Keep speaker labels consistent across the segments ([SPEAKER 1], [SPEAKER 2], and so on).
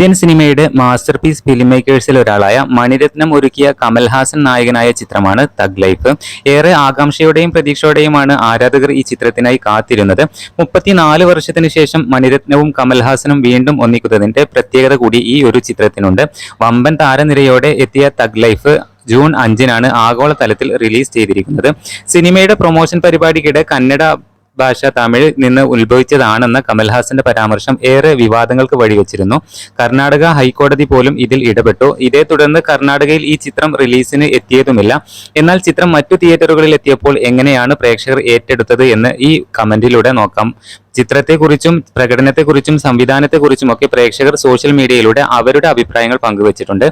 [SPEAKER 1] Indian സിനിമയുടെ master piece film മേക്കേഴ്സിൽ ഒരാളായ മണിരത്നം ഒരുക്കിയ കമൽഹാസൻ നായകനായ ചിത്രമാണ് തഗ് ലൈഫ്. ഏറെ ആകാംക്ഷയോടെയും പ്രതീക്ഷയോടെയുമാണ് ആരാധകർ ഈ ചിത്രത്തിനായി കാത്തിരുന്നത്. മുപ്പത്തിനാല് വർഷത്തിന് ശേഷം മണിരത്നവും കമൽഹാസനും വീണ്ടും ഒന്നിക്കുന്നതിന്റെ പ്രത്യേകത കൂടി ഈ ഒരു ചിത്രത്തിനുണ്ട്. വമ്പൻ താരനിരയോടെ എത്തിയ തഗ് ലൈഫ് ജൂൺ അഞ്ചിനാണ് ആഗോളതലത്തിൽ റിലീസ് ചെയ്തിരിക്കുന്നത്. സിനിമയുടെ പ്രൊമോഷൻ പരിപാടിക്കിടെ കന്നഡ ഭാഷ തമിഴ് നിന്ന് ഉത്ഭവിച്ചതാണെന്ന കമൽഹാസന്റെ പരാമർശം ഏറെ വിവാദങ്ങൾക്ക് വഴിവെച്ചിരുന്നു. കർണാടക ഹൈക്കോടതി പോലും ഇതിൽ ഇടപെട്ടു. ഇതേ തുടർന്ന് കർണാടകയിൽ ഈ ചിത്രം റിലീസിന് എത്തിയതുമില്ല. എന്നാൽ ചിത്രം മറ്റു തിയേറ്ററുകളിൽ എത്തിയപ്പോൾ എങ്ങനെയാണ് പ്രേക്ഷകർ ഏറ്റെടുത്തത് എന്ന് ഈ കമന്റിലൂടെ നോക്കാം. ചിത്രത്തെക്കുറിച്ചും പ്രകടനത്തെക്കുറിച്ചും സംവിധാനത്തെക്കുറിച്ചും ഒക്കെ പ്രേക്ഷകർ സോഷ്യൽ മീഡിയയിലൂടെ അവരുടെ അഭിപ്രായങ്ങൾ പങ്കുവച്ചിട്ടുണ്ട്.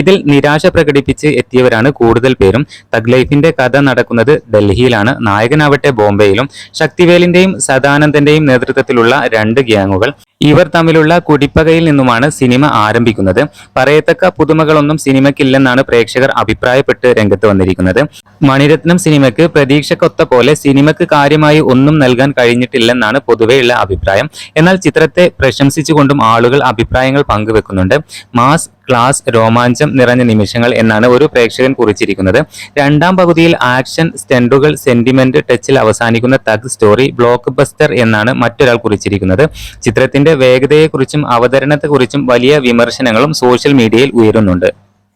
[SPEAKER 1] ഇതിൽ നിരാശ പ്രകടിപ്പിച്ച് എത്തിയവരാണ് കൂടുതൽ പേരും. തഗ് ലൈഫിന്റെ കഥ നടക്കുന്നത് ഡൽഹിയിലാണ്. നായകനാവട്ടെ ബോംബെയിലും ശക്തിവേലിന്റെയും സദാനന്ദന്റെയും നേതൃത്വത്തിലുള്ള രണ്ട് ഗ്യാങ്ങുകൾ. ഇവർ തമ്മിലുള്ള കുടിപ്പകയിൽ നിന്നുമാണ് സിനിമ ആരംഭിക്കുന്നത്. പറയത്തക്ക പുതുമകളൊന്നും സിനിമയ്ക്കില്ലെന്നാണ് പ്രേക്ഷകർ അഭിപ്രായപ്പെട്ട് രംഗത്ത് വന്നിരിക്കുന്നത്. മണിരത്നം സിനിമയ്ക്ക് പ്രതീക്ഷക്കൊത്ത പോലെ സിനിമയ്ക്ക് കാര്യമായി ഒന്നും നൽകാൻ കഴിഞ്ഞിട്ടില്ലെന്നാണ് പൊതുവെയുള്ള അഭിപ്രായം. എന്നാൽ ചിത്രത്തെ പ്രശംസിച്ചുകൊണ്ടും ആളുകൾ അഭിപ്രായങ്ങൾ പങ്കുവെക്കുന്നുണ്ട്. മാസ് ക്ലാസ് രോമാഞ്ചം നിറഞ്ഞ നിമിഷങ്ങൾ എന്നാണ് ഒരു പ്രേക്ഷകൻ കുറിച്ചിരിക്കുന്നത്. രണ്ടാം പകുതിയിൽ ആക്ഷൻ സ്റ്റെൻഡുകൾ സെന്റിമെന്റ് ടച്ചിൽ അവസാനിക്കുന്ന തഗ് സ്റ്റോറി ബ്ലോക്ക് ബസ്റ്റർ എന്നാണ് മറ്റൊരാൾ കുറിച്ചിരിക്കുന്നത്. ചിത്രത്തിന്റെ വേഗതയെക്കുറിച്ചും അവതരണത്തെക്കുറിച്ചും വലിയ വിമർശനങ്ങളും സോഷ്യൽ മീഡിയയിൽ ഉയരുന്നുണ്ട്.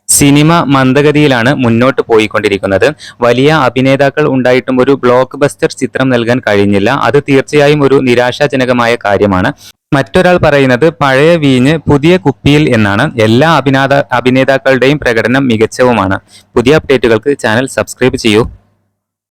[SPEAKER 1] സിനിമ മന്ദഗതിയിലാണ് മുന്നോട്ട് പോയിക്കൊണ്ടിരിക്കുന്നത്. വലിയ അഭിനേതാക്കൾ ഉണ്ടായിട്ടും ഒരു ബ്ലോക്ക് ബസ്റ്റർ ചിത്രം നൽകാൻ കഴിഞ്ഞില്ല. അത് തീർച്ചയായും ഒരു നിരാശാജനകമായ കാര്യമാണ്. മറ്റൊരാൾ പറയുന്നത് പഴയ വീഞ്ഞ് പുതിയ കുപ്പിയിൽ എന്നാണ്. എല്ലാ അഭിനാത അഭിനേതാക്കളുടെയും പ്രകടനം മികച്ചവുമാണ്. പുതിയ അപ്ഡേറ്റുകൾക്ക് ചാനൽ സബ്സ്ക്രൈബ് ചെയ്യൂ.